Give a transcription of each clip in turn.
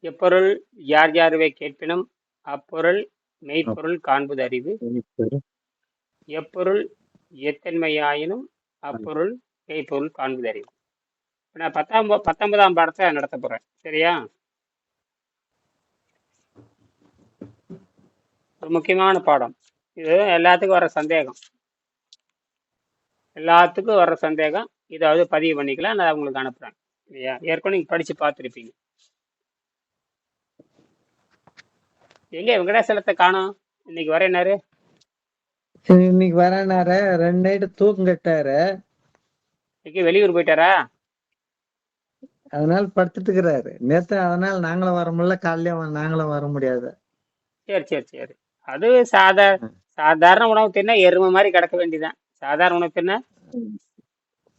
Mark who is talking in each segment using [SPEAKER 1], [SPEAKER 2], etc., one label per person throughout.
[SPEAKER 1] எப்பொருள் யார் யாருவை கேட்பினும் அப்பொருள் மெய்ப்பொருள் காண்பது அறிவு. எப்பொருள் எத்தன்மையாயினும் அப்பொருள் மெய்ப்பொருள் காண்பது அறிவு. நான் பத்தாம் பத்தொன்பதாம் பாடத்தை நடத்த போறேன். சரியா? ஒரு முக்கியமான பாடம். இது எல்லாத்துக்கும் வர சந்தேகம். எல்லாத்துக்கும் வர்ற சந்தேகம். இதாவது பதிவு பண்ணிக்கலாம். நான் உங்களுக்கு அனுப்புறேன். இல்லையா ஏற்கனவே நீங்க படிச்சு பார்த்துருப்பீங்க. எங்க வெங்கடேசலத்தை காணோம்? இன்னைக்கு வரேனாரு
[SPEAKER 2] இன்னைக்கு வரேனாரு ரெண்டு நைட்டு தூக்கம் கட்டாரு.
[SPEAKER 1] இன்னைக்கு வெளியூர் போயிட்டாரா?
[SPEAKER 2] அதனால படுத்துட்டு இருக்கிறாரு நேத்து அதனால நாங்களும் வர முடியல. காலையிலயும் நாங்களும் வர முடியாது.
[SPEAKER 1] சரி சரி சரி. அது சாதா சாதாரண உணவு தின்னா எருமை மாதிரி கிடக்க வேண்டியதான் சாதாரண உணவு தின்னா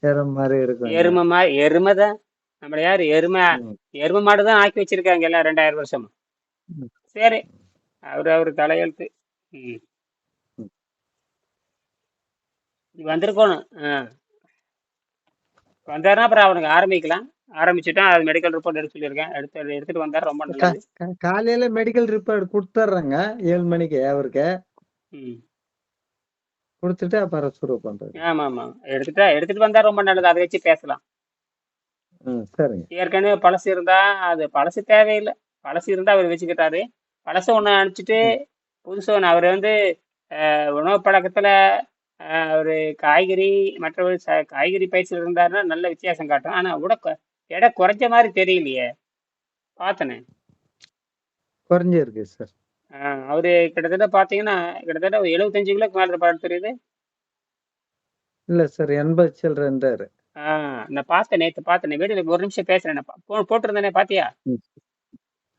[SPEAKER 2] வேற மாதிரி இருக்கும்.
[SPEAKER 1] எருமை மாதிரி எருமை தான். நம்மள யாரு? எருமை. எருமை மாடு தான் ஆக்கி வச்சிருக்காங்க எல்லாம் ரெண்டாயிரம் வருஷமா. சரி. அவரு அவரு தலையெழுத்து. ம். வந்திருக்கணும். ஆ. வந்தாருன்னா அப்புறம் அவனுக்கு ஆரம்பிக்கலாம். ஆரம்பிச்சுட்டா அது மெடிக்கல் ரிப்போர்ட் எடுத்து சொல்லியிருக்கேன். எடுத்து எடுத்துட்டு வந்தாரு. ரொம்ப நல்லது.
[SPEAKER 2] காலையில மெடிக்கல் ரிப்போர்ட் கொடுத்துட்றேங்க ஏழு மணிக்கு அவருக்கு. கொடுத்துட்டு அப்புறம் சுரு பண்றது.
[SPEAKER 1] ஆமா ஆமா எடுத்துட்டா எடுத்துட்டு வந்தா ரொம்ப நல்லது. அதை வச்சு பேசலாம்.
[SPEAKER 2] சரிங்க.
[SPEAKER 1] ஏற்கனவே பழசு இருந்தா அது பழசு தேவையில்லை. பழசு இருந்தா அவர் வச்சுக்கிட்டாரு. பழசு ஒன்று அனுப்பிச்சிட்டு புதுசு ஒன்று அவர் வந்து உணவு பழக்கத்துல ஒரு காய்கறி மற்றொரு ச- காய்கறி பயிற்சியில் இருந்தாருன்னா நல்ல வித்தியாசம் காட்டும். ஆனா உட எடை குறைஞ்ச மாதிரி தெரியலையே. பார்த்தனே.
[SPEAKER 2] குறைஞ்சிருக்கு சார்.
[SPEAKER 1] அவரு கிட்டத்தட்ட பார்த்தீங்கன்னா கிட்டத்தட்ட ஒரு எழுபத்தஞ்சு கிலோக்கு மேல இருப்பாரு தெரியுது.
[SPEAKER 2] இல்ல சார். எண்பது சில்லற இருந்தாரு
[SPEAKER 1] ஆஹ் நான் பார்த்தேன் நேற்று பார்த்தேன். வீடியோல ஒரு நிமிஷம் பேசுறேன். நான் பா- போ- போட்டிருந்தேனே பாத்தியா?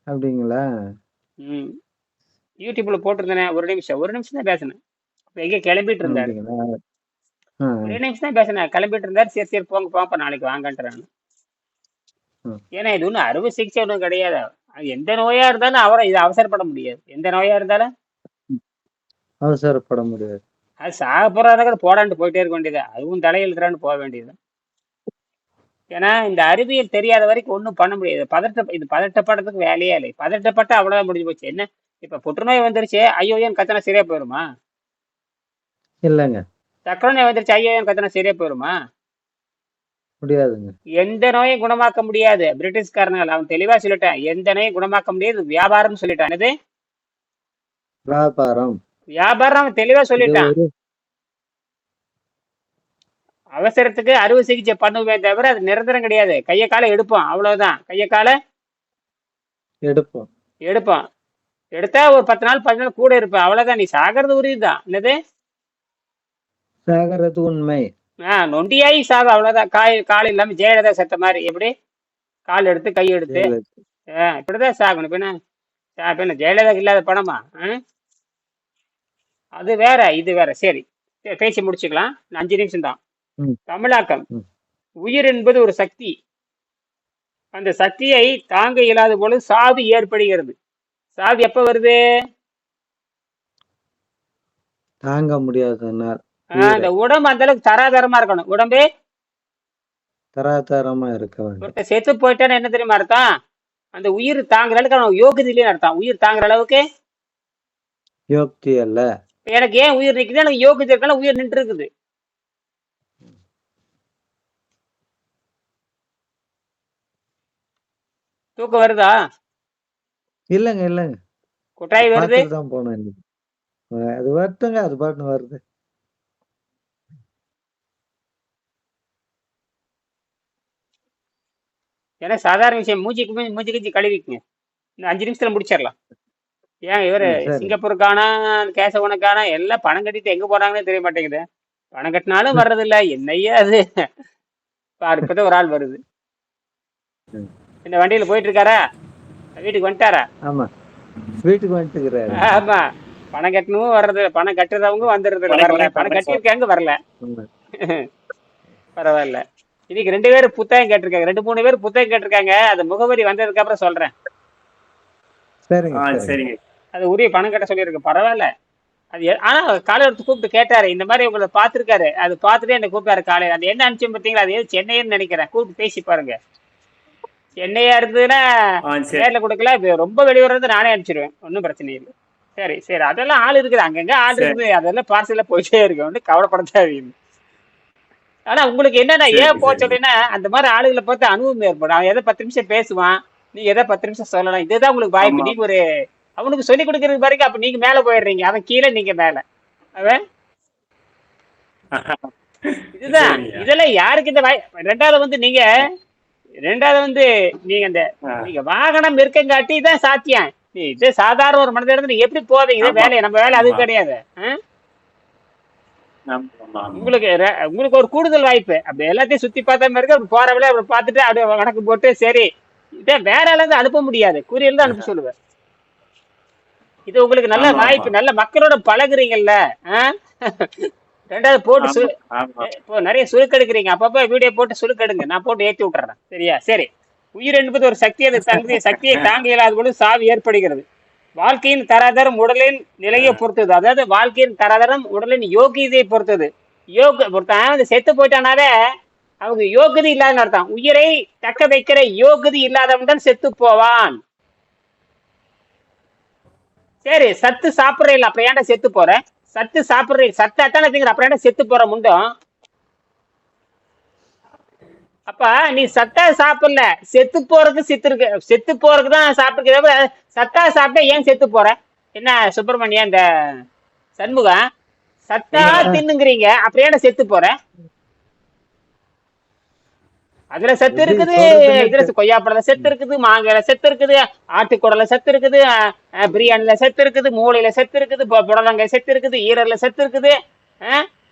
[SPEAKER 2] அப்படிங்களா?
[SPEAKER 1] ம். யூடியூப்ல போட்டிருந்தேனே ஒரு நிமிஷம் ஒரு நிமிஷம் தான் பேசினேன். எங்க கிளம்பிட்டு இருந்தாரு. ஒரே நிமிஷம் தான் பேசினேன். கிளம்பிட்டு இருந்தாரு சரி சரி போங்க போங்க நாளைக்கு வாங்கன்றாங்க. ஏன்னா இது ஒன்றும் அறுவை சிகிச்சை ஒன்றும் கிடையாது. அது எந்த நோயா இருந்தாலும் அவரை இது அவசரப்பட முடியாது. எந்த நோயா இருந்தாலும்.
[SPEAKER 2] அவசரப்பட முடியாது.
[SPEAKER 1] அது சாக போறாங்க போடான்ட்டு போயிட்டே இருக்க வேண்டியது அதுவும் தலையெழுத்துறான்னு போக வேண்டியது ஏன்னா இந்த அறிவியல் தெரியாத வரைக்கும் ஒன்றும் பண்ண முடியாது. பதட்ட இது பதட்டப்படுறதுக்கு வேலையே இல்லை. பதட்டப்பட்டு அவ்வளவுதான் முடிஞ்சு போச்சு. என்ன? இப்ப புற்றுநோய் வந்துருச்சு. ஐயோயன் கத்தனா சரியா போயிருமா?
[SPEAKER 2] இல்லைங்க.
[SPEAKER 1] சக்கரை நோய் வந்துருச்சு. ஐயோயன் கத்தனா சரியா போயிருமா?
[SPEAKER 2] முடியாதுங்க.
[SPEAKER 1] எந்த நோயும் குணமாக்க முடியாது. பிரிட்டிஷ்காரனால். அவன் தெளிவா சொல்லிட்டான். எந்த நோயும் குணமாக்க முடியாது. வியாபாரம் சொல்லிட்டான். என்னது?
[SPEAKER 2] வியாபாரம்.
[SPEAKER 1] வியாபாரம் அவன் தெளிவா
[SPEAKER 2] இது
[SPEAKER 1] சொல்லிட்டான். அவசரத்துக்கு அறுவை சிகிச்சை பண்ணுவே தவிர அது நிரந்தரம் கிடையாது. கையை காலை எடுப்போம். அவ்வளவுதான். கையை காலை
[SPEAKER 2] எடுப்போம்.
[SPEAKER 1] எடுப்போம். எடுத்தா ஒரு பத்து நாள் பத்து நாள் கூட இருப்பேன். அவ்வளவுதான். நீ சாகிறது உறுதிதான் என்னது?
[SPEAKER 2] சாகறது உண்மை.
[SPEAKER 1] ஆ நொண்டியாயி சாவு. அவ்வளவுதான். காய் கால் இல்லாம ஜெயலலிதா செத்த மாதிரி. எப்படி? கால் எடுத்து கை எடுத்து.
[SPEAKER 2] ஜெயலலிதா.
[SPEAKER 1] ஆ, இப்படிதான் சாகணும். ஆ, இப்ப என்ன? ஜெயலலிதா இல்லாத பணமா? ஆ? அது வேற இது வேற. சரி. சரி, பேசி முடிச்சுக்கலாம். இன்னும் அஞ்சு நிமிஷம் தான். தமிழாக்கம். உயிர் என்பது ஒரு சக்தி. அந்த சக்தியை தாங்க இயலாத பொழுது சாவு ஏற்படுகிறது. சாவு எப்ப வருது?
[SPEAKER 2] தாங்க முடியாதனால்
[SPEAKER 1] அந்த உடம்பு அந்த அளவுக்கு தராதரமா இருக்கணும். உடம்பு?
[SPEAKER 2] தராதரமா இருக்க வேண்டும்.
[SPEAKER 1] செத்து போயிட்டான்னு என்ன தெரியுமா அர்த்தம்? அந்த உயிர் தாங்குற அளவுக்கு அவன் யோகியதை இல்லைன்னு அர்த்தம். உயிர் தாங்குற அளவுக்கு?
[SPEAKER 2] யோக்தி அல்ல.
[SPEAKER 1] எனக்கு ஏன் உயிர் நிக்குது? எனக்கு யோகியதை இருக்கலாம் உயிர் நின்று இருக்குது தூக்கம் வருதா?
[SPEAKER 2] இல்லைங்க இல்லைங்க.
[SPEAKER 1] கொட்டாய் வருது?
[SPEAKER 2] தான் அஹ் அது வரட்டுங்க அது பாட்டு வருது.
[SPEAKER 1] ஏன்னா சாதாரண விஷயம் மூஞ்சிக்கு மூஞ்சி மூஞ்சி கிஞ்சி கழுவிக்குங்க. இன்னும் அஞ்சு நிமிஷத்துல முடிச்சிடலாம். ஏன் இவரு. சிங்கப்பூருக்கான கேசவனுக்கான எல்லாம் பணம் கட்டிட்டு எங்க போறாங்கன்னு தெரிய மாட்டேங்குது. பணம் கட்டினாலும் வர்றதில்ல என்னையா அது? இப்பதான் ஒரு ஆள் வருது. இந்த வண்டியில போயிட்டு இருக்காரா வீட்டுக்கு வந்துட்டாரா?
[SPEAKER 2] ஆமா. வீட்டுக்கு வந்துட்டுக்கிறாரு
[SPEAKER 1] ஆமா. பணம் கட்டணும் வர்றது பணம் கட்டுறவங்க வந்துடுறது வரல. பணம் கட்டியிருக்காங்க வரல. பரவாயில்ல. இன்னைக்கு ரெண்டு பேரும் புத்தகம் கேட்டிருக்காங்க. ரெண்டு மூணு பேர் புத்தகம் கேட்டிருக்காங்க. அது முகவரி வந்ததுக்கு அப்புறம் சொல்றேன்.
[SPEAKER 2] சரிங்க சரிங்க.
[SPEAKER 1] அது உரிய பணம் கட்ட சொல்லியிருக்கு. பரவாயில்ல. அது ஆனா காலையில எடுத்து கூப்பிட்டு கேட்டாரு. இந்த மாதிரி உங்களை பார்த்திருக்காரு. அது பார்த்துட்டு என்ன கூப்பிட்டாரு காலையில. அது என்ன அனுப்பிச்சு பார்த்தீங்களா? அது சென்னைன்னு நினைக்கிறேன். கூப்பிட்டு பேசி பாருங்க. சென்னையா இருந்ததுன்னா நேர்ல கொடுக்கல. இது ரொம்ப வெளியூர் இருந்து நானே அனுப்பிச்சிடுவேன் ஒன்றும் பிரச்சனை இல்லை. சரி சரி. அதெல்லாம் ஆள் இருக்குது. அங்கங்க ஆள். இருக்குது. அதெல்லாம் பார்சல்ல போயிட்டே இருக்கு. ஒன்றும் கவலைப்பட தேவையில்லை ஆனா உங்களுக்கு என்னன்னா ஏன் போக. சொல்றேன்னா அந்த மாதிரி ஆளுகளை பார்த்து அனுபவம் ஏற்படும். அவன் எதை பத்து நிமிஷம் பேசுவான். நீ எதை பத்து நிமிஷம் சொல்லலாம். இதுதான் உங்களுக்கு வாய்ப்பு. நீங்க ஒரு அவனுக்கு சொல்லி கொடுக்கறது பாருங்க அப்ப நீங்க மேல போயிடுறீங்க. அவன் கீழே நீங்க மேல. அவன்? இதுதான். இதெல்லாம் யாருக்கு இந்த வாய் ரெண்டாவது வந்து நீங்க ரெண்டாவது வந்து நீங்க இந்த
[SPEAKER 3] ஆ.
[SPEAKER 1] நீங்க வாகனம் இருக்கங்காட்டி தான் சாத்தியம் நீ இது சாதாரண ஒரு இருந்து நீங்க எப்படி போவீங்க. வேலையை நம்ம வேலை அது. கிடையாது. உங்களுக்கு உங்களுக்கு ஒரு கூடுதல் வாய்ப்பு அப்படி எல்லாத்தையும் சுத்தி பார்த்த மாதிரி இருக்கு போற வேலை அப்படி பார்த்துட்டு அப்படியே கணக்கு போட்டு சரி இதே வேற இருந்து அனுப்ப முடியாது கூரியர் தான் அனுப்ப சொல்லுவேன் இது உங்களுக்கு நல்ல வாய்ப்பு. நல்ல மக்களோட பழகுறீங்கல்ல? ரெண்டாவது போட்டு சு
[SPEAKER 3] ஆமா, ஆமா.
[SPEAKER 1] இப்போ நிறைய சுருக்கெடுக்கிறீங்க. அப்பப்போ வீடியோ போட்டு சுருக்கெடுங்க. நான் போட்டு ஏத்தி விட்டுறேன். சரியா? சரி. உயிர் என்பது ஒரு சக்தி. அது தங்கிய சக்தியை தாங்க இயலாத பொழுது சாவு ஏற்படுகிறது. வாழ்க்கையின் தராதரம் உடலின் நிலையை பொறுத்தது. அதாவது வாழ்க்கையின் தராதரம் உடலின் யோகியதை பொறுத்தது. யோக ஒருத்தன் செத்து போயிட்டானாவே அவங்க யோகதி இல்லாத அர்த்தம். உயிரை தக்க வைக்கிற யோகதி இல்லாதவன் தான் செத்து போவான். சரி சத்து சாப்பிடுற இல்ல. அப்புறம் ஏன்டா செத்து போற? சத்து சாப்பிடுற சத்தா தானே திங்கிற. அப்புறம் ஏன்டா செத்து போற முண்டம்? அப்ப நீ சத்தா சாப்பிடல. செத்து போறதுக்கு சித்து இருக்கு செத்து போறதுக்கு தான் சாப்பிட்டு சத்தா சாப்பிட்டா ஏன் செத்து போற? என்ன சுப்பிரமணியா இந்த சண்முகம்? சத்தா தின்னுங்கிறீங்க. அப்புறம் ஏன்டா செத்து போற? அதுல செத்து இருக்குது. இதுல கொய்யாப்பழத்துல செத்து இருக்குது மாங்காயில செத்து இருக்குது ஆட்டுக்குடல செத்து இருக்குது பிரியாணில செத்து இருக்குது மூளையில செத்து இருக்குது புடலங்காய் செத்து இருக்குது ஈரல்ல செத்து இருக்குது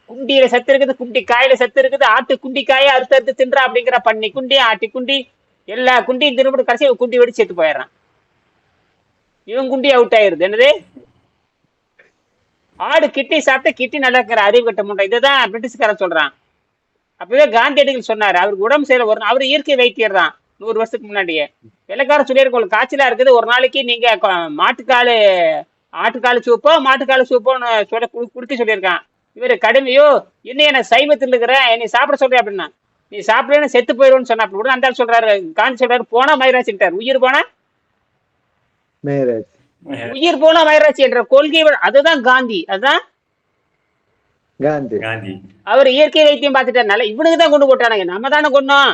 [SPEAKER 1] குண்டியில செத்து இருக்குது குண்டி காயில செத்து இருக்குது ஆட்டு குண்டி காயை அறுத்து அறுத்து தின்றா அப்படிங்கிற பண்ணி குண்டி ஆட்டி குண்டி எல்லா குண்டியும் திரும்ப கடைசி குண்டி வெடி செத்து போயிடுறான். இவன் குண்டி அவுட் ஆயிருது. என்னது? ஆடு கிட்டி சாப்பிட்டு கிட்டி நல்லா இருக்கிற அறிவு கட்ட முண்டை. இதுதான் பிரிட்டிஷ்காரன் சொல்றான். அப்பவே காந்தியடிகள் சொன்னாரு அவருக்கு உடம்பு செய்யற ஒரு அவர் இயற்கை வைத்தியர் தான் நூறு வருஷத்துக்கு முன்னாடியே. வெள்ளக்காரன் சொல்லியிருக்க உங்களுக்கு காய்ச்சலா இருக்குது ஒரு நாளைக்கு நீங்க மாட்டுக்காலு ஆட்டுக்காலு சூப்போ மாட்டுக்காலு சூப்போன்னு சொல்ல குடிக்க சொல்லியிருக்கான். இவரு கடுமையோ இன்னும் என்ன சைவத்தில் இருக்கிறேன் என்னை சாப்பிட சொல்றேன் அப்படின்னா. நீ சாப்பிடலன்னு செத்து போயிடுவோன்னு சொன்னா கூட அந்த சொல்றாரு காந்தி சொல்றாரு போனா மயிராசிட்டார் உயிர் போனா? உயிர் போனா மயிராசி என்ற கொள்கை அதுதான் காந்தி அதுதான்
[SPEAKER 2] காந்தி.
[SPEAKER 3] காந்தி.
[SPEAKER 1] அவர் இயற்கை வைத்தியம் பார்த்துட்டனால இவனுக்கு தான் கொண்டு போட்டானுங்க. நம்ம தானே கொண்டோம்.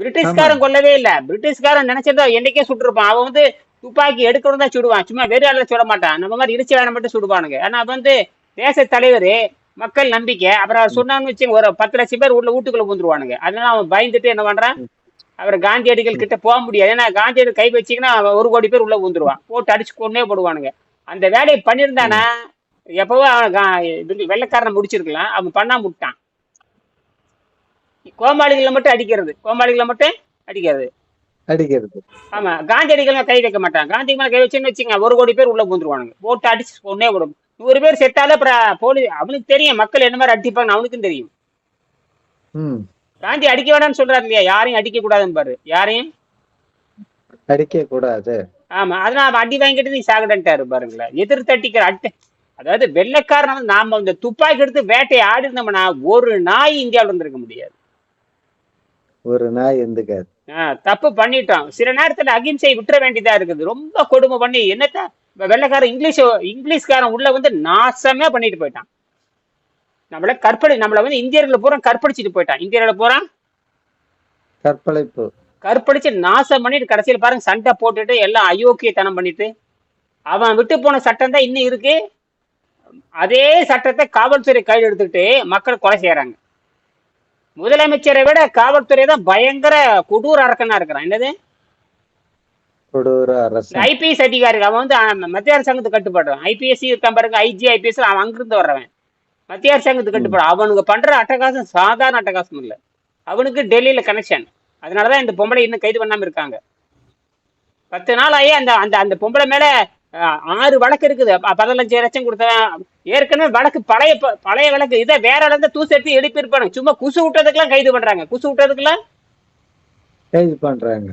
[SPEAKER 1] பிரிட்டிஷ்காரன் கொல்லவே இல்ல. பிரிட்டிஷ்காரன் நினைச்சதா என்னைக்கே சுட்டிருப்பான். அவன் வந்து துப்பாக்கி எடுக்கணும் தான் சுடுவான். சும்மா வெறும் ஆளுல சுட மாட்டான். நம்ம மாதிரி இடிச்சு வேணும் மட்டும் சுடுவானுங்க. ஆனா அவன் வந்து தேச தலைவர் மக்கள் நம்பிக்கை. அப்புறம் அவர் சொன்னான்னு வச்சு ஒரு பத்து லட்சம் பேர் உள்ள வீட்டுக்குள்ள வந்துருவானுங்க அதனால அவன் பயந்துட்டு என்ன பண்றான்? அவர் காந்தியடிகள் கிட்ட போக முடியாது. ஏன்னா காந்தியடிகள் கை வச்சீங்கன்னா அவன் ஒரு கோடி பேர் உள்ள வந்துருவான் போட்டு அடிச்சு கொண்டே போடுவானுங்க. அந்த வேலையை பண்ணியிருந்தானா? எப்பவோ அவன் வெள்ளைக்காரனை முடிச்சிருக்கலாம். அவன் பண்ணாம விட்டான். கோமாளிகளை மட்டும் அடிக்கிறது. கோமாளிகளை மட்டும் அடிக்கிறது
[SPEAKER 2] அடிக்கிறது.
[SPEAKER 1] ஆமா. காந்தியடிகள் மேல கை வைக்க மாட்டான் காந்தி மேல கை வச்சுன்னு வச்சுங்க ஒரு கோடி பேர் உள்ள பூந்துருவானுங்க போட்டு அடிச்சு கொண்டே விடும். நூறு பேர் செத்தாலே அப்புறம் போலீஸ் அவனுக்கு தெரியும். மக்கள் என்ன மாதிரி அடிப்பாங்க அவனுக்கும் தெரியும். காந்தி அடிக்க வேண்டாம்னு சொல்றாரு இல்லையா? யாரையும் அடிக்க கூடாதுன்னு பாரு. யாரையும்?
[SPEAKER 2] அடிக்க கூடாது.
[SPEAKER 1] ஆமா. அதனால அடி வாங்கிட்டு நீ சாகடன்ட்டாரு பாருங்களேன். எதிர் தட்டிக்கிற அட்டை அதாவது வெள்ளைக்காரன் வந்து நாம இந்த துப்பாக்கி எடுத்து வேட்டை ஆடி இருந்தோம்னா ஒரு நாய் இந்தியாவுல இருந்திருக்க முடியாது.
[SPEAKER 2] ஒரு நாய் எந்துக்காது
[SPEAKER 1] ஆ, தப்பு பண்ணிட்டோம். சில நேரத்துல அகிம்சை விட்டுற வேண்டியதா இருக்குது. ரொம்ப கொடுமை பண்ணி என்னத்த வெள்ளைக்காரன் இங்கிலீஷ் இங்கிலீஷ்காரன் உள்ள வந்து நாசமே பண்ணிட்டு போயிட்டான். நம்மள கற்பழி நம்மள வந்து இந்தியர்களை பூரா கற்பழிச்சிட்டு போயிட்டான். இந்தியர்களை பூரா
[SPEAKER 2] கற்பழிப்பு.
[SPEAKER 1] கற்பழிச்சு நாசம் பண்ணிட்டு கடைசியில் பாருங்க சண்டை போட்டுட்டு எல்லாம் அயோக்கியத்தனம் பண்ணிட்டு அவன் விட்டு போன சட்டம் தான் இன்னும் இருக்கு. அதே சட்டத்தை காவல்துறை கையில் எடுத்துட்டு மக்கள் கொலை செய்யறாங்க. முதலமைச்சரை விட காவல்துறை தான் பயங்கர கொடூர அரக்கனா இருக்கிறான். என்னது?
[SPEAKER 2] கொடூர அரசு
[SPEAKER 1] ஐபிஎஸ் அதிகாரி அவன் வந்து மத்திய அரசாங்கத்துக்கு கட்டுப்படுறான் ஐபிஎஸ் இருக்கான் பாருங்க ஐஜி ஐபிஎஸ் அவன் அங்கிருந்து வர்றவன். மத்திய அரசாங்கத்துக்கு கட்டுப்படும் அவனுக்கு பண்ற அட்டகாசம் சாதாரண அட்டகாசம் இல்ல. அவனுக்கு டெல்லியில கனெக்ஷன் அதனாலதான் இந்த பொம்பளை இன்னும் கைது பண்ணாம இருக்காங்க. பத்து நாள் ஆகி அந்த அந்த அந்த பொம்பளை மேல ஆறு வழக்கு இருக்குது. பதினஞ்சு லட்சம் கொடுத்தவன். ஏற்கனவே வழக்கு பழைய பழைய வழக்கு. இதை வேற இடத்துல தூசி எடுத்து எழுப்பி இருப்பானுங்க சும்மா குசு விட்டதுக்கெல்லாம் கைது பண்றாங்க. குசு விட்டதுக்கெல்லாம்?
[SPEAKER 2] கைது பண்றாங்க.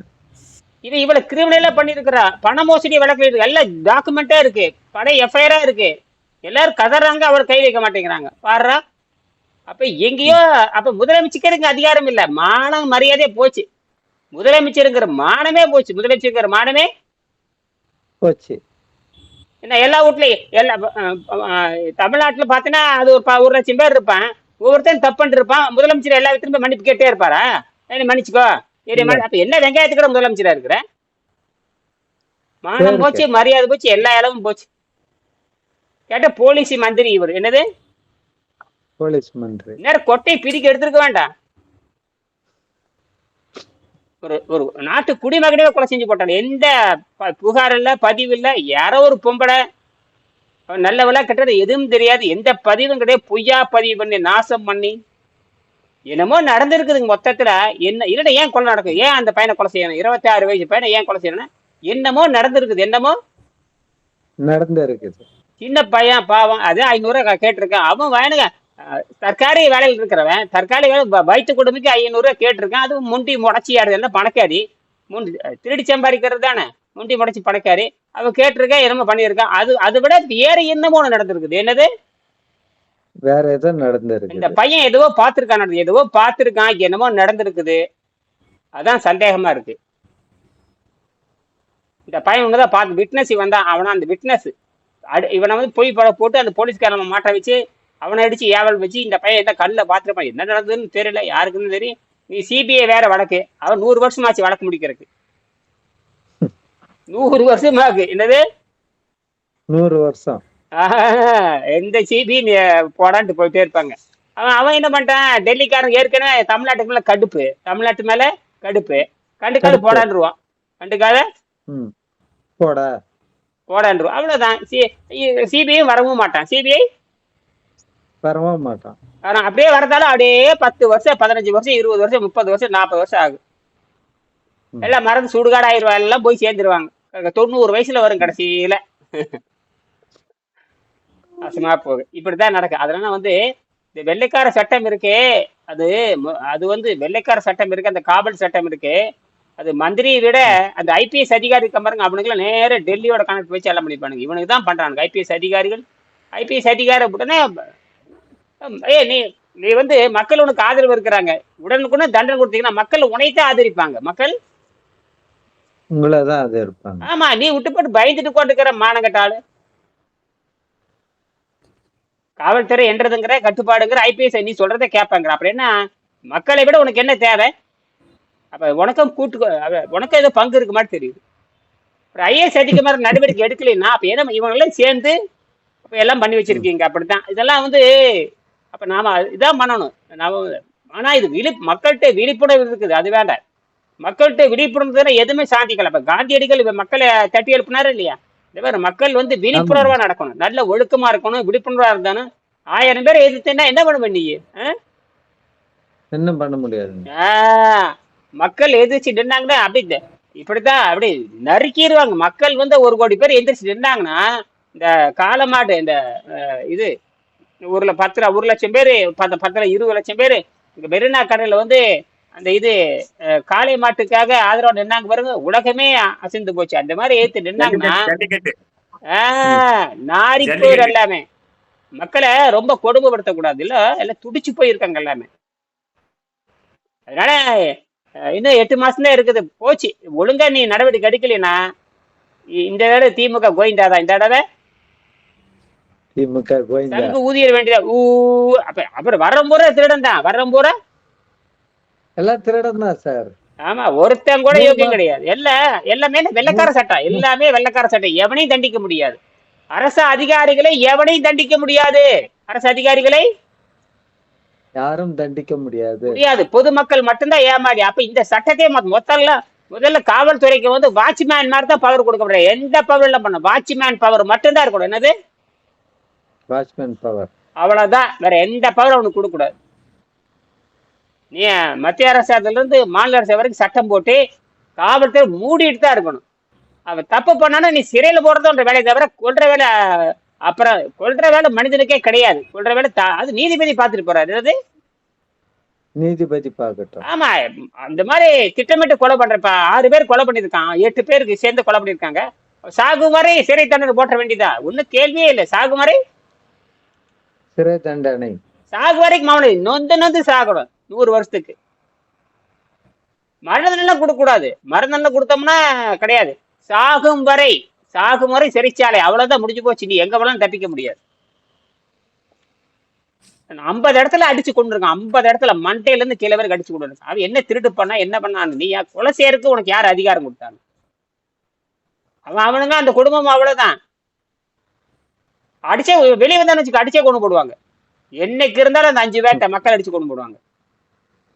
[SPEAKER 1] இது இவ்வளவு கிரிமினலா பண்ணிருக்கிறா பண மோசடி வழக்கு இருக்கு எல்லாம் டாக்குமெண்டா இருக்கு. பழைய எஃப்ஐஆரா இருக்கு. எல்லாரும் கதறாங்க. அவர் கை வைக்க மாட்டேங்கிறாங்க. பாடுறா அப்ப எங்கேயோ அப்ப முதலமைச்சருக்கு அதிகாரம் இல்ல? மானம் மரியாதையே போச்சு. முதலமைச்சருங்கிற மானமே போச்சு. முதலமைச்சருங்கிற மானமே
[SPEAKER 2] போச்சு.
[SPEAKER 1] என்ன எல்லா வீட்லயும் எல்லா தமிழ்நாட்டுல பார்த்தீங்கன்னா அது ஒரு ப- ஒரு லட்சம் பேர் இருப்பான். ஒவ்வொருத்தன் தப்புன்னு இருப்பான். முதலமைச்சர் எல்லா விதத்திலும் போய் மன்னிப்பு கேட்டே இருப்பாரா? ஏய், மன்னிச்சுக்கோ. அப்ப என்ன வெங்காயத்துக்கிற முதலமைச்சரா இருக்கிற? மானம் போச்சு மரியாதை போச்சு எல்லா இடமும் போச்சு. கேட்ட போலீஸ் மந்திரி இவர். என்னது?
[SPEAKER 2] போலீஸ் மந்திரி.
[SPEAKER 1] கொட்டை பிரிக்க எடுத்திருக்க வேண்டாம். ஒரு ஒரு நாட்டு குடிமகனே கொலை செஞ்சு போட்டாங்க எந்த புகார் இல்ல பதிவு இல்ல யாரோ ஒரு பொம்பளை. நல்லவளா கெட்டது எதுவும் தெரியாது. எந்த பதிவும் கிடையாது. பொய்யா பதிவு பண்ணி நாசம் பண்ணி. என்னமோ நடந்திருக்குதுங்க மொத்தத்துல. என்ன இல்லடா ஏன் கொலை நடக்கும் ஏன் அந்த பையனை கொலை செய்யணும் இருபத்தி ஆறு வயசு பையனை ஏன் கொலை செய்யணும் என்னமோ நடந்திருக்குது. என்னமோ?
[SPEAKER 2] நடந்து இருக்குது
[SPEAKER 1] சின்ன பையன் பாவம். அதே ஐநூறு கேட்டிருக்கான். அவன் வயனுங்க தற்காலிக வேலையில் இருக்கிறவன் தற்காலிக வேலை வ- வயிற்று கொடுமைக்கு ஐநூறு கேட்டிருக்கான். அது முண்டி முடச்சி ஆடுது பணக்காரி. முண்டி திருடி சம்பாதிக்கிறது தானே. முண்டி முடச்சி பணக்காரி. அவன் கேட்டிருக்கான் என்னமோ பண்ணியிருக்கான் அது அதை விட வேற என்னமோ ஒண்ணு நடந்திருக்குது. என்னது?
[SPEAKER 2] வேற ஏதோ நடந்து
[SPEAKER 1] இந்த பையன் எதுவோ பார்த்திருக்கான் எதுவோ பார்த்திருக்கான் என்னமோ நடந்திருக்குது. அதான் சந்தேகமா இருக்கு. இந்த பையன் ஒண்ணுதான் பார்த்து விட்னஸ் இவன் தான். அவனா அந்த விட்னஸ் இவனை வந்து பொய் பட போட்டு அந்த போலீஸ்காரனை மாட்ட வச்சு அவனை அடிச்சு ஏவல் வச்சு இந்த பையன் எந்த கல்ல பார்த்துருப்பான் என்ன நடந்ததுன்னு தெரியல யாருக்குன்னு தெரியும் நீ சிபிஐ வேற வழக்கு. அவன் நூறு வருஷமாச்சு வழக்கு முடிக்கிறதுக்கு. நூறு வருஷமாக்கு. என்னது?
[SPEAKER 2] நூறு வருஷம்.
[SPEAKER 1] எந்த சிபி போடான்ட்டு போயிட்டே இருப்பாங்க. அவன் அவன் என்ன பண்ணிட்டான்? டெல்லிக்காரன் ஏற்கனவே தமிழ்நாட்டுக்கு மேல கடுப்பு. தமிழ்நாட்டு மேல கடுப்பு. கண்டுக்காத. போடான்ருவான். கண்டுக்காத?
[SPEAKER 2] போடா.
[SPEAKER 1] போடான்ருவான். அவ்வளவுதான். சி சிபிஐ வரவும் மாட்டான். சிபிஐ
[SPEAKER 2] வரவும் மாட்டான்.
[SPEAKER 1] ஆனா அப்படியே வரதாலும் அப்படியே பத்து வருஷம் பதினஞ்சு வருஷம் இருபது வருஷம் முப்பது வருஷம் நாற்பது வருஷம் ஆகும். எல்லாம் மறந்து சுடுகாடாயிருவா எல்லாம் போய் சேர்ந்துருவாங்க. தொண்ணூறு வயசுல வரும் கடைசியில. அசமா போகுது. இப்படித்தான் நடக்கு. அதனால வந்து இந்த வெள்ளைக்கார சட்டம் இருக்கே அது அது வந்து வெள்ளைக்கார சட்டம் இருக்கு அந்த காவல் சட்டம் இருக்கு அது மந்திரியை விட அந்த ஐபிஎஸ் அதிகாரி பாருங்க அவனுக்குலாம் நேர டெல்லியோட கனெக்ட் வச்சு எல்லாம் பண்ணிப்பானுங்க இவனுக்கு தான் பண்றானுங்க. ஐபிஎஸ் அதிகாரிகள் ஐபிஎஸ் அதிகாரி உடனே ஏ நீ நீ வந்து மக்கள் உனக்கு ஆதரவு இருக்கிறாங்க. உடனுக்குன்னு தண்டனை கொடுத்தீங்கன்னா மக்கள் உனைத்தான் ஆதரிப்பாங்க. மக்கள்?
[SPEAKER 2] உங்களை தான் அது இருப்பாங்க
[SPEAKER 1] ஆமா நீ விட்டு போட்டு பயந்துட்டு கொண்டிருக்கிற மானங்கட்ட ஆளு காவல்துறை என்றதுங்கிற கட்டுப்பாடுங்கிற ஐபிஎஸ் நீ சொல்றதை கேட்பாங்க அப்புறம் என்ன? மக்களை விட உனக்கு என்ன தேவை? அப்ப உனக்கும் கூட்டு உனக்கும் ஏதோ பங்கு இருக்கு மாதிரி தெரியுது. ஒரு ஐஏஎஸ் அதிக மாதிரி நடவடிக்கை எடுக்கலைன்னா அப்ப என்ன இவங்க எல்லாம் சேர்ந்து எல்லாம் பண்ணி வச்சிருக்கீங்க. அப்படித்தான். இதெல்லாம் வந்து அப்ப நாம இதான் பண்ணணும். நாம ஆனா இது விழி மக்கள்கிட்ட விழிப்புணர்வு இருக்குது அது வேண்டாம். மக்கள்கிட்ட விழிப்புணர்வு எதுவுமே சாதிக்கல. இப்ப காந்தியடிகள் இப்ப மக்களை தட்டி எழுப்பினாரு இல்லையா? இந்த மாதிரி மக்கள் வந்து விழிப்புணர்வா நடக்கணும். நல்ல ஒழுக்கமா இருக்கணும் விழிப்புணர்வா இருந்தாலும் ஆயிரம் பேர் எதிர்த்துன்னா என்ன பண்ணுவ நீ?
[SPEAKER 2] என்ன பண்ண முடியாதுங்க
[SPEAKER 1] ஆ, மக்கள் எதிர்த்து நின்னாங்கன்னா அப்படி இப்படித்தான் அப்படி நறுக்கிடுவாங்க. மக்கள் வந்து ஒரு கோடி பேர் எந்திரிச்சு நின்னாங்கன்னா இந்த காலமாடு இந்த இது ஊர்ல பத்து ஒரு லட்சம் பேர் பத்து பத்துல இருபது லட்சம் பேர். இங்க மெரினா கடல்ல வந்து அந்த இது காளை மாட்டுக்காக ஆதரவு நின்னாங்க பாருங்க. உலகமே அசைந்து போச்சு. அந்த மாதிரி ஏத்து நின்னாங்கன்னா நாரி
[SPEAKER 3] ஜல்லிக்கட்டு.
[SPEAKER 1] எல்லாமே. மக்களை ரொம்ப கொடுமைப்படுத்தக்கூடாது. இல்ல எல்லாம் துடிச்சு போயிருக்காங்க எல்லாமே. அதனால இன்னும் எட்டு மாசம் தான் இருக்குது. போச்சு. ஒழுங்கா நீ நடவடிக்கை எடுக்கலைன்னா இந்த தடவை திமுக கோயிந்தாதான் இந்த தடவை
[SPEAKER 2] திமுக
[SPEAKER 1] தனக்கு ஊதிய வேண்டியதா? ஊ அப்ப அப்புறம் திருடன் தான். வர்றம் பூரா
[SPEAKER 2] எல்லாம் திருடன் தான் சார்.
[SPEAKER 1] ஆமா ஒருத்தன் கூட
[SPEAKER 2] மூணு
[SPEAKER 1] யோக்கியம்
[SPEAKER 2] மா-
[SPEAKER 1] கிடையாது எல்லாம் எல்லாமே வெள்ளக்கார சட்டம். எல்லாமே வெள்ளக்கார சட்டம். எவனையும் தண்டிக்க முடியாது. அரசு அதிகாரிகளை எவனையும் தண்டிக்க முடியாது. அரசு அதிகாரிகளை
[SPEAKER 2] யாரும் தண்டிக்க முடியாது.
[SPEAKER 1] முடியாது. பொதுமக்கள் மட்டும்தான் ஏமாறி அப்ப இந்த சட்டத்தை மொ- மொத்தம்ல முதல்ல காவல்துறைக்கு வந்து வாட்ச்மேன் மாதிரி தான் பவர் கொடுக்கப்படுறது எந்த பவர் இல்ல பண்ண வாட்ச்மேன் பவர் மட்டும்தான் இருக்கணும். என்னது?
[SPEAKER 2] வாட்ச்மேன் பவர்
[SPEAKER 1] அவ்வளவுதான். வேற எந்த பவர் அவனுக்கு கொடுக்க கூடாது. நீ மத்திய அரசாங்கத்துல இருந்து மாநில அரசு வரைக்கும் சட்டம் போட்டு காவல்துறை மூடிட்டு தான் இருக்கணும். அவன் தப்பு பண்ணானா நீ சிறையில போறதுன்ற வேலையை தவிர கொல்ற வேலை அப்புறம் கொல்ற வேலை மனிதனுக்கே கிடையாது. கொல்ற வேலை அது நீதிபதி பார்த்துட்டு போறாரு. என்னது?
[SPEAKER 2] நீதிபதி பார்க்கட்டும்.
[SPEAKER 1] ஆமா அந்த மாதிரி திட்டமிட்டு கொலை பண்றப்ப ஆறு பேர் கொலை பண்ணிருக்கான் எட்டு பேருக்கு சேர்ந்து கொலை பண்ணிருக்காங்க சாகு வரை சிறை தண்டனை போட்ட வேண்டியதா? ஒன்னும் கேள்வியே இல்லை. சாகு வரை
[SPEAKER 2] சிறை தண்டனை
[SPEAKER 1] சாகு வரைக்கும் அவனை நொந்து நொந்து சாகணும் நூறு வருஷத்துக்கு. மருந்தெல்லாம் கொடுக்க கூடாது மருந்தெல்லாம் கொடுத்தோம்னா கிடையாது. சாகும் வரை சாகும் வரை சிறைச்சாலை. அவ்வளவுதான் முடிஞ்சு போச்சு. நீ எங்க வேணாலும் தப்பிக்க முடியாது. ஐம்பது இடத்துல அடிச்சு கொண்டு ஐம்பது இடத்துல மண்டையில இருந்து கீழே வரைக்கும் அடிச்சு கொண்டு அவன் என்ன திருட்டு பண்ணா என்ன பண்ணான்னு நீ கொலை செய்யறதுக்கு உனக்கு யார் அதிகாரம் கொடுத்தாங்க? அவன் அவனுங்க அந்த குடும்பம் அவ்வளவுதான். அடிச்சே வெளியே வந்தான்னு வச்சுக்க அடிச்சே கொண்டு போடுவாங்க. என்னைக்கு இருந்தாலும் அந்த அஞ்சு பேர்ட்ட மக்கள் அடிச்சு கொண்டு போடுவாங்க.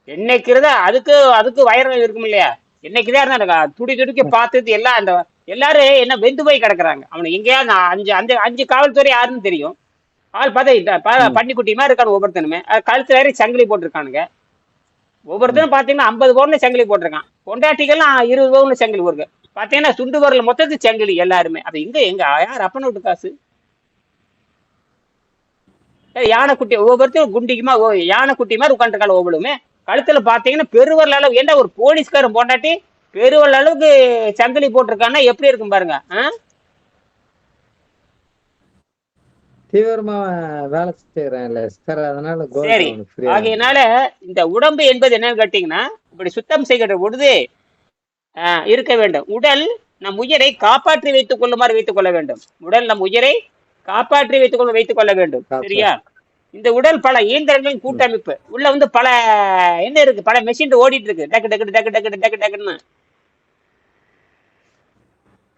[SPEAKER 1] என்னைக்கு இருந்தா அதுக்கு அதுக்கு வயிறு இருக்கும் இல்லையா? என்னைக்குதான் இருந்தா துடி துடிக்க பார்த்தது எல்லாம் அந்த எல்லாரும் என்ன வெந்து போய் கிடக்குறாங்க. அவனை எங்கேயாவது அஞ்சு அந்த அஞ்சு காவல்துறை யாருன்னு தெரியும். ஆள் பார்த்தா பன்னிக்குட்டி மாதிரி இருக்கானு ஒவ்வொருத்தனுமே. அது கழுத்து வேற சங்கிலி போட்டிருக்கானுங்க. ஒவ்வொருத்தரும் பாத்தீங்கன்னா ஐம்பது பவுன்ல சங்கிலி போட்டிருக்கான். பொண்டாட்டிகள்லாம் இருபது பவுன்ல சங்கிலி போருக்கு பாத்தீங்கன்னா சுண்டு வரல மொத்தத்து சங்கிலி எல்லாருமே. அது எங்க எங்க யார் அப்பன விட்டு காசு? ஏய், யானைக்குட்டி ஒவ்வொருத்தரும் குண்டிக்குமா ஓ யானைக்குட்டி மாதிரி உட்காந்துருக்காள் ஒவ்வொருமே கழுத்துல பாத்தீங்கன்னா பெருவரல் அளவு ஏன்டா ஒரு போலீஸ்காரன் பொண்டாட்டி? பெருவரல் அளவுக்கு சங்கிலி போட்டிருக்கான்னா எப்படி இருக்கும் பாருங்க?
[SPEAKER 2] தீவிரமா வேலை செய்யறேன்ல சார்.
[SPEAKER 1] ஆகையினால இந்த உடம்பு என்பது என்னன்னு கேட்டீங்கன்னா இப்படி சுத்தம் செய்கிற பொழுது இருக்க வேண்டும். உடல் நம் உயிரை காப்பாற்றி வைத்துக் கொள்ளுமாறு வைத்துக் கொள்ள வேண்டும். உடல் நம் உயிரை காப்பாற்றி வைத்துக் கொள்ள வைத்துக் கொள்ள வேண்டும் சரியா? இந்த உடல் பல இயந்திரங்களின் கூட்டமைப்பு. உள்ள வந்து பல என்ன இருக்கு? பல மெஷின் ஓடிட்டு இருக்கு. டக்கு டக்கு டக்கு டக்கு டக்கு டக்குன்னு.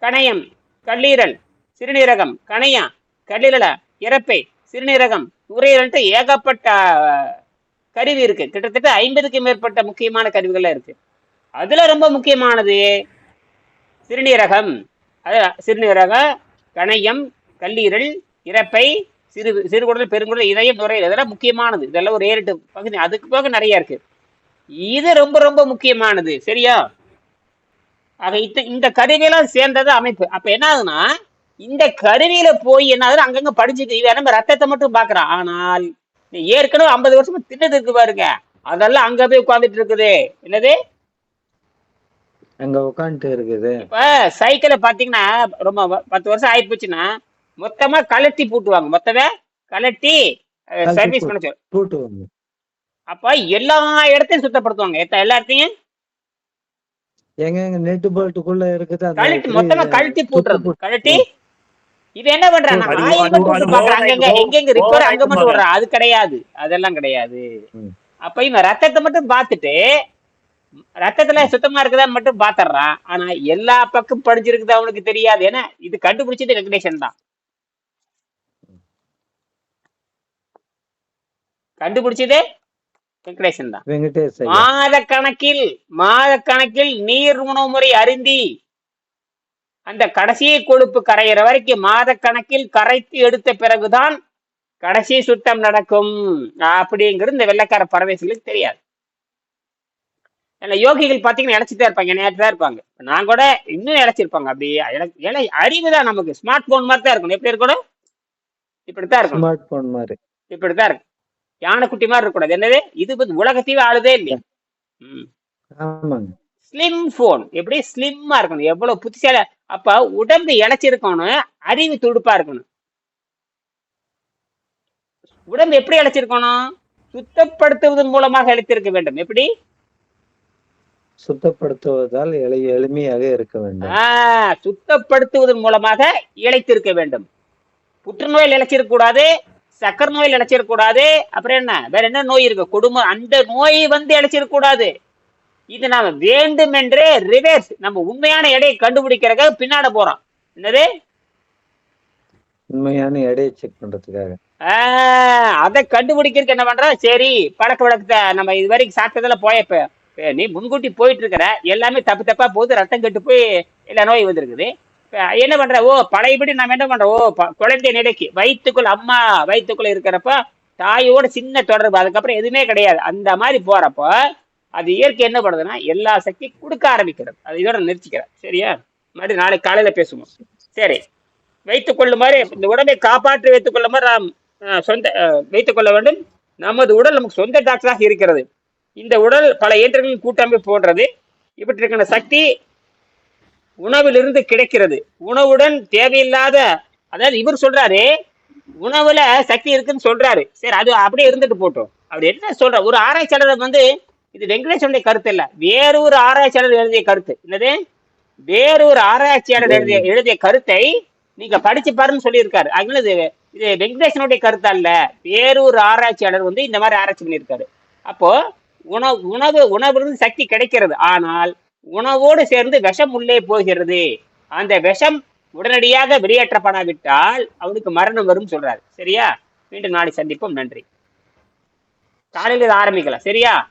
[SPEAKER 1] கணையம் கல்லீரல் சிறுநீரகம் கணையம் கல்லீரல இறப்பை சிறுநீரகம். நுரையீரல்ட்டு ஏகப்பட்ட கருவி இருக்கு. கிட்டத்தட்ட ஐம்பதுக்கு மேற்பட்ட முக்கியமான கருவிகள்லாம் இருக்கு. அதுல ரொம்ப முக்கியமானது சிறுநீரகம். அது சிறுநீரகம் கணையம் கல்லீரல் இறப்பை சிறு சிறுகுடல் பெருங்குடல் இதயம் நுரையீரல் இதெல்லாம் முக்கியமானது. இதெல்லாம் ஒரு ஏழு பகுதி. அதுக்கு போக நிறைய இருக்கு. இது ரொம்ப ரொம்ப முக்கியமானது. சரியா? ஆக இந்த இந்த கருவியெல்லாம் சேர்ந்தது அமைப்பு. அப்ப என்ன ஆகுதுன்னா இந்த கருவியில போய் என்ன ஆகுது அங்கங்க படிச்சுட்டு இவன் நம்ம ரத்தத்தை மட்டும் பாக்குறான் ஆனால் நீ ஏற்கனவே ஐம்பது வருஷமா தின்னது இருக்கு பாருங்க. அதெல்லாம் அங்க போய் உட்கார்ந்துட்டு இருக்குது. என்னது?
[SPEAKER 2] அங்க உட்காந்துட்டு இருக்குது.
[SPEAKER 1] இப்ப சைக்கிளை பாத்தீங்கன்னா ரொம்ப பத்து வருஷம் ஆயி போச்சுன்னா மொத்தமா கலட்டி பூட்டுவாங்க. மொத்தமே கலட்டி
[SPEAKER 2] கழட்டி
[SPEAKER 1] சர்வீஸ் பண்ண சொல்லு. அப்ப எல்லா இடத்தையும் சுத்தப்படுத்துவாங்க. எத்த எல்லா இடத்தையும்?
[SPEAKER 2] எங்க எங்க நெட்டு போல்ட்டுக்குள்ள இருக்குது
[SPEAKER 1] கழட்டி மொத்தமா கழட்டி பூட்டுறது.
[SPEAKER 2] பூட்டு.
[SPEAKER 1] கழட்டி. இது என்ன
[SPEAKER 3] over
[SPEAKER 1] அங்கங்க எங்கெங்க
[SPEAKER 3] over
[SPEAKER 1] ரிப்பேர் அங்க மட்டும். விடுறான் அது கிடையாது. அதெல்லாம் கிடையாது. அப்ப இவன் ரத்தத்தை மட்டும் பார்த்துட்டு ரத்தத்துல சுத்தமா இருக்குதான்னு மட்டும் பாத்துறான் ஆனா எல்லா பக்கம் படிச்சிருக்குது அவனுக்கு தெரியாது. ஏன்னா இது கண்டுபிடிச்சது ரெகுலேஷன் தான். கண்டுபிடிச்சதே வெங்கடேசன் தான்.
[SPEAKER 2] வெங்கடேஷ்
[SPEAKER 1] மாத கணக்கில் மாத கணக்கில் நீர் உணவு முறை அருந்தி அந்த கடைசி கொழுப்பு கரையிற வரைக்கும் மாத கணக்கில் கரைத்து எடுத்த பிறகுதான் கடைசி சுத்தம் நடக்கும். அப்படிங்கிறது இந்த வெள்ளைக்கார பரவேசிகளுக்கு தெரியாது. ஏன்னா யோகிகள் பாத்தீங்கன்னா இழைச்சிட்டே இருப்பாங்க நேற்று தான் இருப்பாங்க. நான் கூட இன்னும் இழைச்சிருப்பாங்க அப்படி இழை அறிவு தான் நமக்கு. ஸ்மார்ட் போன் மாதிரி தான் இருக்கணும். எப்படி இருக்கணும்? இப்படித்தான் இருக்கணும்.
[SPEAKER 2] ஸ்மார்ட் போன் மாதிரி.
[SPEAKER 1] இப்படித்தான் இருக்கு. யானைக்குட்டி மாதிரி இருக்கக்கூடாது. என்னது? இது வந்து உலகத்தையே ஆளுதே இல்லையா. ஸ்லிம் போன் எப்படி? ஸ்லிம்மா இருக்கணும். எவ்வளவு புத்திசாலி? அப்ப உடம்பு இழைச்சிருக்கணும் அறிவு துடுப்பா இருக்கணும். உடம்பு எப்படி இழைச்சிருக்கணும் சுத்தப்படுத்துவதன் மூலமாக இழைத்திருக்க வேண்டும். எப்படி?
[SPEAKER 2] சுத்தப்படுத்துவதால் எளி எளிமையாக இருக்க வேண்டும்.
[SPEAKER 1] சுத்தப்படுத்துவதன் மூலமாக இழைத்திருக்க வேண்டும். புற்றுநோயில் இழைச்சிருக்க கூடாது. சக்கரை நோயில் இழைச்சிருக்க கூடாது அப்புறம் என்ன? வேற என்ன நோய் இருக்கு? குடும்பம் அந்த நோய் வந்து இழைச்சிருக்க கூடாது இது நாம வேண்டுமென்றே ரிவர்ஸ் நம்ம உண்மையான எடையை கண்டுபிடிக்கிறதுக்காக பின்னாட போறோம். என்னது?
[SPEAKER 2] உண்மையான எடையை செக் பண்றதுக்காக.
[SPEAKER 1] அதை கண்டுபிடிக்கிறதுக்கு என்ன பண்றோம் சரி பழக்க வழக்கத்தை நம்ம இது வரைக்கும் சாப்பிட்டதெல்லாம் போயப்ப நீ முன்கூட்டி போயிட்டு இருக்கிற எல்லாமே தப்பு தப்பா போகுது ரத்தம் கெட்டு போய் எல்லா நோய் வந்திருக்குது. என்ன பண்ற? ஓ பழையபடி நம்ம என்ன பண்றோம் ஓ குழந்தை நிலைக்கு. வயிற்றுக்குள்ள அம்மா வயிற்றுக்குள்ள இருக்கிறப்ப தாயோட சின்ன தொடர்பு. அதுக்கப்புறம் எதுவுமே கிடையாது. அந்த மாதிரி போறப்போ அது இயற்கை என்ன பண்ணுதுன்னா எல்லா சக்தியும் கொடுக்க ஆரம்பிக்கிறது. அது இதோட நிறுத்திக்கிறேன். சரியா? மறுபடியும் நாளைக்கு காலையில பேசுவோம். சரி. வைத்துக் கொள்ளுமாறு இந்த உடம்பை காப்பாற்றி வைத்துக் கொள்ளுமாறு நாம் சொந்த வைத்துக் கொள்ள வேண்டும். நமது உடல் நமக்கு சொந்த டாக்டராக இருக்கிறது. இந்த உடல் பல இயந்திரங்களின் கூட்டமைப்பு போன்றது. இப்படி இருக்கிற சக்தி உணவிலிருந்து கிடைக்கிறது. உணவுடன் தேவையில்லாத அதாவது இவர் சொல்றாரு உணவுல சக்தி இருக்குன்னு சொல்றாரு. சரி அது அப்படியே இருந்துட்டு போட்டோம். அவர் என்ன சொல்ற? ஒரு ஆராய்ச்சியாளர் வந்து இது வெங்கடேசனுடைய கருத்து இல்ல. வேறொரு ஆராய்ச்சியாளர் எழுதிய கருத்து. என்னது? வேறொரு ஆராய்ச்சியாளர் எழுதிய எழுதிய கருத்தை நீங்க படிச்சு பாருன்னு சொல்லியிருக்காரு. அதனால இது இது வெங்கடேசனுடைய கருத்து அல்ல. வேறொரு ஆராய்ச்சியாளர் வந்து இந்த மாதிரி ஆராய்ச்சி பண்ணியிருக்காரு. அப்போ உணவு உணவு உணவிலிருந்து சக்தி கிடைக்கிறது. ஆனால் உணவோடு சேர்ந்து விஷம் உள்ளே போகிறது. அந்த விஷம் உடனடியாக வெளியேற்றப்படாவிட்டால் அவனுக்கு மரணம் வரும் சொல்றாரு. சரியா? மீண்டும் நாளை சந்திப்போம். நன்றி. காலையில் ஆரம்பிக்கலாம். சரியா?